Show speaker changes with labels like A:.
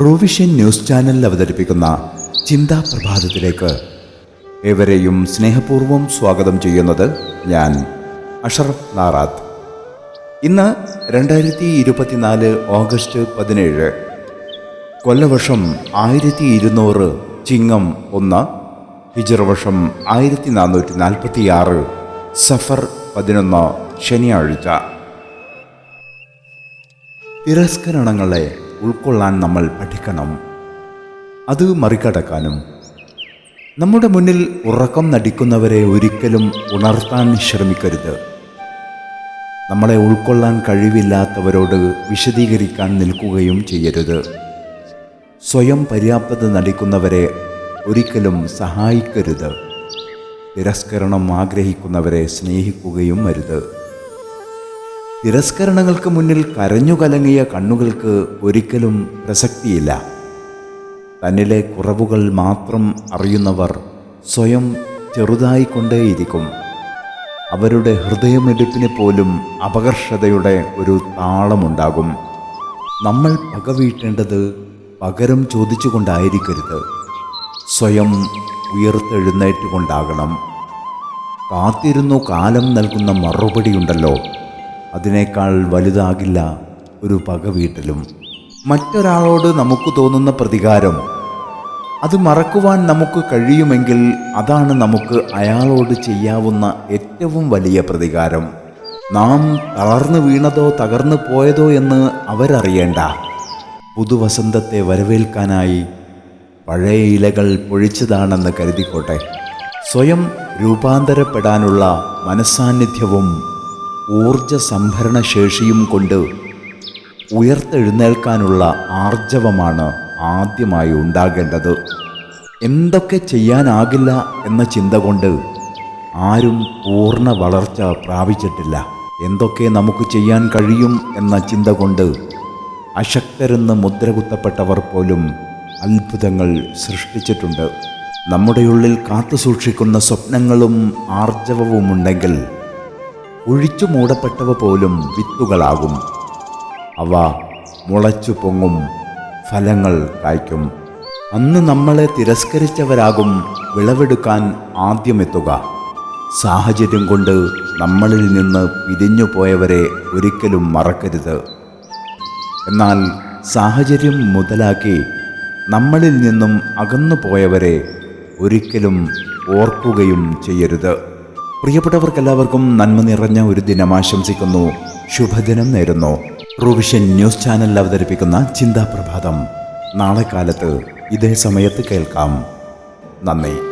A: റൂവിഷൻ news ചാനലിൽ അവതരിപ്പിക്കുന്ന ചിന്താ പ്രഭാതത്തിലേക്ക് ഏവരെയും സ്നേഹപൂർവം സ്വാഗതം ചെയ്യുന്നത് ഞാൻ അഷറഫ് നാറാത്ത്. ഇന്ന് രണ്ടായിരത്തി ഇരുപത്തിനാല് ഓഗസ്റ്റ് പതിനേഴ് കൊല്ലവർഷം ആയിരത്തി ഇരുന്നൂറ് ചിങ്ങം ഒന്ന് ഹിജർവർഷം ആയിരത്തി നാനൂറ്റി നാൽപ്പത്തി ആറ് സഫർ പതിനൊന്ന് ശനിയാഴ്ച. തിരസ്കരണങ്ങളെ ഉൾക്കൊള്ളാൻ നമ്മൾ പഠിക്കണം. അത് മറികടക്കാനും നമ്മുടെ മുന്നിൽ ഉറക്കം നടിക്കുന്നവരെ ഒരിക്കലും ഉണർത്താൻ ശ്രമിക്കരുത്. നമ്മളെ ഉൾക്കൊള്ളാൻ കഴിവില്ലാത്തവരോട് വിശദീകരിക്കാൻ നിൽക്കുകയും ചെയ്യരുത്. സ്വയം പര്യാപ്തത നടിക്കുന്നവരെ ഒരിക്കലും സഹായിക്കരുത്. തിരസ്കരണം ആഗ്രഹിക്കുന്നവരെ സ്നേഹിക്കുകയും അരുത്. തിരസ്കരണങ്ങൾക്ക് മുന്നിൽ കരഞ്ഞു കലങ്ങിയ കണ്ണുകൾക്ക് ഒരിക്കലും പ്രസക്തിയില്ല. തന്നിലെ കുറവുകൾ മാത്രം അറിയുന്നവർ സ്വയം ചെറുതായിക്കൊണ്ടേയിരിക്കും. അവരുടെ ഹൃദയമെടുപ്പിന് പോലും അപകർഷതയുടെ ഒരു താളമുണ്ടാകും. നമ്മൾ പകവീട്ടേണ്ടത് പകരം ചോദിച്ചുകൊണ്ടായിരിക്കരുത്. സ്വയം ഉയർത്തെഴുന്നേറ്റുകൊണ്ടാകണം. കാത്തിരുന്നു കാലം നൽകുന്ന മറുപടിയുണ്ടല്ലോ. അതിനേക്കാൾ വലുതാകില്ല ഒരു പക വീട്ടിലും. മറ്റൊരാളോട് നമുക്ക് തോന്നുന്ന പ്രതികാരം അത് മറക്കുവാൻ നമുക്ക് കഴിയുമെങ്കിൽ അതാണ് നമുക്ക് അയാളോട് ചെയ്യാവുന്ന ഏറ്റവും വലിയ പ്രതികാരം. നാം തളർന്നു വീണതോ തകർന്നു പോയതോ എന്ന് അവരറിയേണ്ട. പുതുവസന്തത്തെ വരവേൽക്കാനായി പഴയ ഇലകൾ പൊഴിച്ചതാണെന്ന് കരുതിക്കോട്ടെ. സ്വയം രൂപാന്തരപ്പെടാനുള്ള മനസ്സാന്നിധ്യവും ഊർജ സംഭരണ ശേഷിയും കൊണ്ട് ഉയർത്തെഴുന്നേൽക്കാനുള്ള ആർജവമാണ് ആദ്യമായി ഉണ്ടാകേണ്ടത്. എന്തൊക്കെ ചെയ്യാനാകില്ല എന്ന ചിന്ത കൊണ്ട് ആരും പൂർണ വളർച്ച പ്രാപിച്ചിട്ടില്ല. എന്തൊക്കെ നമുക്ക് ചെയ്യാൻ കഴിയും എന്ന ചിന്ത കൊണ്ട് അശക്തരെന്ന് മുദ്രകുത്തപ്പെട്ടവർ പോലും അത്ഭുതങ്ങൾ സൃഷ്ടിച്ചിട്ടുണ്ട്. നമ്മുടെ ഉള്ളിൽ കാത്തു സൂക്ഷിക്കുന്ന സ്വപ്നങ്ങളും ആർജവവുമുണ്ടെങ്കിൽ ഒഴിച്ചു മൂടപ്പെട്ടവ പോലും വിത്തുകളാകും. അവ മുളച്ചു പൊങ്ങും ഫലങ്ങൾ കായ്ക്കും. അന്ന് നമ്മളെ തിരസ്കരിച്ചവരാകും വിളവെടുക്കാൻ ആദ്യമെത്തുക. സാഹചര്യം കൊണ്ട് നമ്മളിൽ നിന്ന് പിരിഞ്ഞു പോയവരെ ഒരിക്കലും മറക്കരുത്. എന്നാൽ സാഹചര്യം മുതലാക്കി നമ്മളിൽ നിന്നും അകന്നു പോയവരെ ഒരിക്കലും ഓർക്കുകയും ചെയ്യരുത്. പ്രിയപ്പെട്ടവർക്കെല്ലാവർക്കും നന്മ നിറഞ്ഞ ഒരു ദിനം ആശംസിക്കുന്നു. ശുഭദിനം നേരുന്നു. റൂവിഷൻ ന്യൂസ് ചാനലിൽ അവതരിപ്പിക്കുന്ന ചിന്താപ്രഭാതം. നാളെ കാലത്ത് ഇതേ സമയത്ത് കേൾക്കാം. നന്ദി.